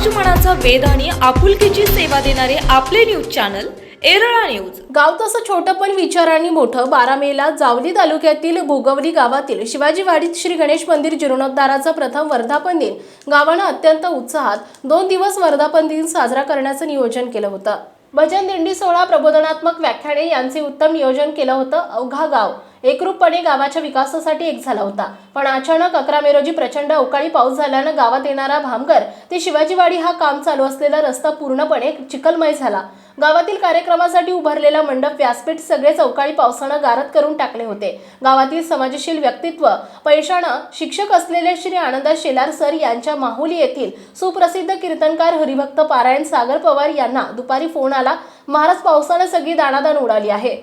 समाज मनाचा आणि आपुलकीची सेवा देणारे आपले न्यूज चॅनल एरळा न्यूज. गाव तसं छोटं पण विचारांनी मोठं बारा मेला जावली तालुक्यातील भोगवली गावातील शिवाजीवाडीत श्री गणेश मंदिर जीर्णोद्धाराचा प्रथम वर्धापन दिन. गावानं अत्यंत उत्साहात दोन दिवस वर्धापन दिन साजरा करण्याचं नियोजन केलं होतं. भजन दिंडी सोहळा प्रबोधनात्मक व्याख्याने यांचे उत्तम नियोजन केलं होतं अवघा गाव. एकरूपपणे गावाच्या विकासासाठी एक झाला होता. पण अचानक अकरा मे रोजी प्रचंड अवकाळी पाऊस झाल्यानं गावात येणारा भामगर ते शिवाजीवाडी हा काम चालू असलेला रस्ता पूर्णपणे चिखलमय झाला. गावातील कार्यक्रमासाठी उभारलेला मंडप व्यासपीठ सगळेच अवकाळी पावसानं गारत करून टाकले होते. गावातील समाजशील व्यक्तित्व पैशानं शिक्षक असलेले श्री आनंदा शेलार सर यांच्या माहुली येथील सुप्रसिद्ध कीर्तनकार हरिभक्त पारायण सागर पवार यांना दुपारी फोन आला. महाराज पावसानं सगळी दाणादाण उडाली आहे.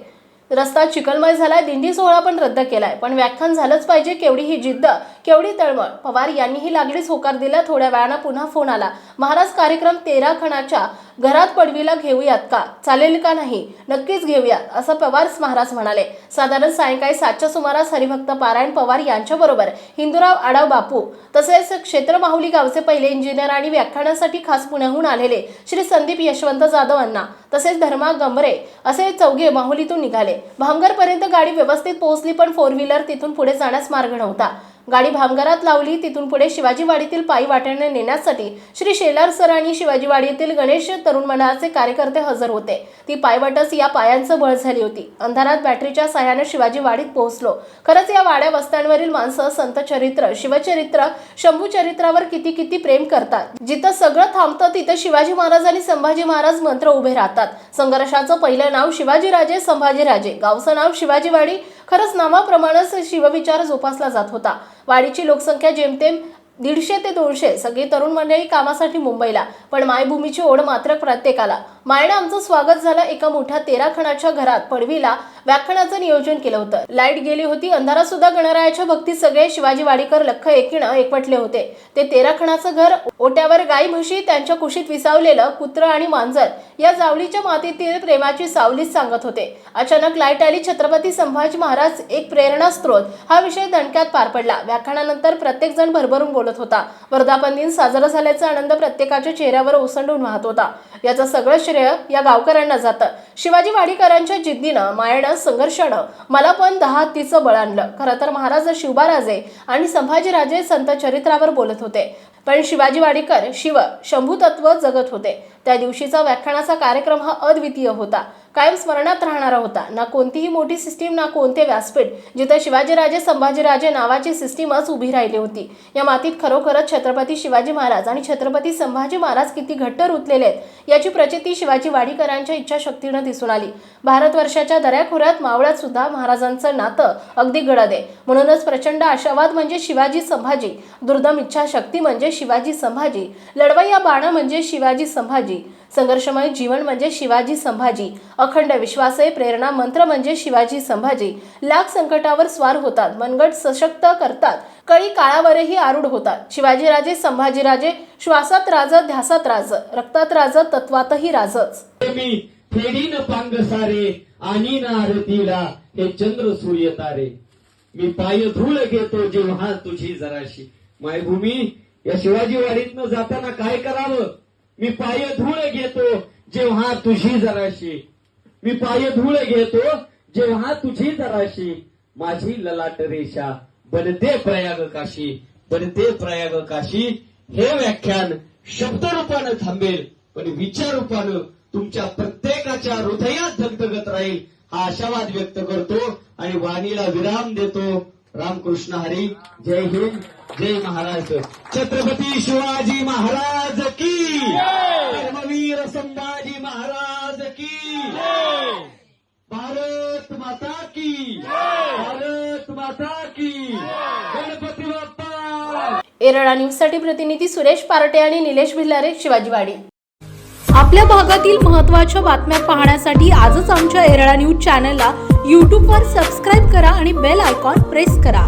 रस्ता चिखलमय झालाय दिंडी सोहळा पण रद्द केलाय. पण व्याख्यान झालंच पाहिजे केवढी ही जिद्द केवढी तळमळ. पवार यांनीही लागलीच होकार दिला थोड्या वेळानं पुन्हा फोन आला. महाराज कार्यक्रम तेरा खणाच्या घरात पडवीला घेऊयात का? चालेल का नाही? नक्कीच घेऊयात असं पवार महाराज म्हणाले. साधारण सायंकाळी सातच्या सुमारास हरिभक्त पारायण पवार यांच्याबरोबर हिंदूराव आडाव बापू. तसेच क्षेत्र माहुली गावचे पहिले इंजिनियर आणि व्याख्यानासाठी खास पुण्याहून आलेले श्री संदीप यशवंत जाधव यांना तसेच धर्मा गंभरे असे चौघे माहुलीतून निघाले. भामगरपर्यंत गाडी व्यवस्थित पोहोचली पण फोर व्हीलर तिथून पुढे जाण्यास मार्ग नव्हता. गाडी भामगरात लावली. तिथून पुढे शिवाजीवाडीतील पायी वाट्याने नेण्यासाठी श्री शेलार सर आणि शिवाजीवाडीतील गणेश तरुण मंडळाचे कार्यकर्ते हजर होते. ती पायवाटच या पायांचं बळ झाली होती. अंधारात बॅटरीच्या सहाय्याने शिवाजीवाडीत पोहोचलो. खरंच या वाड्या वस्त्यांवरील माणसं संत चरित्र शिवचरित्र शंभू चरित्रावर किती किती प्रेम करतात. जिथं सगळं थांबतं तिथं शिवाजी महाराज आणि संभाजी महाराज मंत्र उभे राहतात. संघर्षाचं पहिलं नाव शिवाजीराजे संभाजीराजे. गावचं नाव शिवाजीवाडी खरंच नावाप्रमाणेच शिवविचार जोपासला जात होता. वाडीची लोकसंख्या जेमतेम दीडशे ते दोनशे. सगळी तरुण मंडळी कामासाठी मुंबईला. पण मायभूमीची ओढ मात्र प्रत्येकाला. मायनं आमचं स्वागत झालं एका मोठ्या तेरा खणाच्या घरात पडवीला व्याख्यानाचं नियोजन केलं होतं. लाइट गेली होती अंधारात सुद्धा गणरायाच्या भक्तीत सगळे शिवाजी वाडीकर लख एकीनं एकवटले होते. ते तेरा खणाचं घर ओट्यावर गाई म्हशी त्यांच्या कुशीत विसावलेलं कुत्र आणि मांजर या जावळीच्या मातीतील प्रेमाची सावलीच सांगत होते. अचानक लाइट आली छत्रपती संभाजी महाराज एक प्रेरणा स्त्रोत हा विषय दणक्यात पार पडला. व्याख्यानानंतर प्रत्येक जण भरभरून बोलतो होता. वर्धापन दिन साजरा झाल्याचा आनंद प्रत्येकाच्या चेहऱ्यावर ओसंडून वाहत होता. याचं सगळं श्रेय या गावकऱ्यांना जातं. शिवाजी वाडीकरांच्या जिद्दीनं मायेनं संघर्षानं मला पण दहा हत्तीचं बळ आणलं. खरं तर महाराज शिवबाराजे आणि संभाजीराजे संत चरित्रावर बोलत होते. पण शिवाजी वाडीकर शिव शंभूतत्व जगत होते. त्या दिवशीचा व्याख्यानाचा कार्यक्रम हा अद्वितीय होता. कायम स्मरणात राहणारा होता. ना कोणतीही मोठी सिस्टीम ना कोणते व्यासपीठ जिथं शिवाजीराजे संभाजीराजे नावाची सिस्टीमच उभी राहिली होती. या मातीत खरोखरच छत्रपती शिवाजी महाराज आणि छत्रपती संभाजी महाराज किती घट्ट रुतलेले आहेत याची प्रचिती शिवाजी वाडीकरांच्या इच्छाशक्तीनं दिसून आली. भारतवर्षाच्या दऱ्याखोऱ्यात मावळ्यात सुद्धा महाराजांचं नातं अगदी गडद. आहे म्हणूनच प्रचंड आशावाद म्हणजे शिवाजी संभाजी दुर्दम इच्छाशक्ती म्हणजे शिवाजी संभाजी लढवय्या बाणं म्हणजे शिवाजी संभाजी संघर्षमय जीवन म्हणजे शिवाजी संभाजी. अखंड विश्वासय प्रेरणा मंत्र म्हणजे शिवाजी संभाजी. लाख संकटावर स्वार होतात मनगट सशक्त करतात. कळी काळावरही आरूढ होतात. शिवाजीराजे संभाजीराजे श्वासात राज ध्यासात राज रक्तात राज तत्वातही राजच. फेडीन पांग सारे आणि नारतीला हे चंद्र सूर्य तारे. मी पाय धूळ घेतो जेव्हा तुझी जराशी. मायभूमी या शिवाजी वाडीतनं जाताना काय करावं? मी पाय धूळ घेतो जेव्हा तुझी जराशी. मी पाय धूळ घेतो जेव्हा तुझी जराशी. माझी ललाट रेषा बनते प्रयाग काशी बनते प्रयाग काशी. हे व्याख्यान शब्द रूपानं थांबेल पण विचार रूपानं तुमच्या प्रत्येकाच्या हृदयात धगधगत राहील हा आशावाद व्यक्त करतो आणि वाणीला विराम देतो. रामकृष्ण हरी जय हिंद. जय महाराष्ट्र छत्रपती शिवाजी महाराज की. धर्मवीर संभाजी महाराज की. भारत माता की. भारत माता की. गणपती बाप्पा. एरळा न्यूजसाठी प्रतिनिधी सुरेश पारटे आणि निलेश भिल्लारे शिवाजीवाडी. आपल्या भागातील महत्त्वाच्या बातम्या पाहण्यासाठी आजच आमच्या एरळा न्यूज चॅनलला यूट्यूबवर सबस्क्राईब करा आणि बेल आयकॉन प्रेस करा.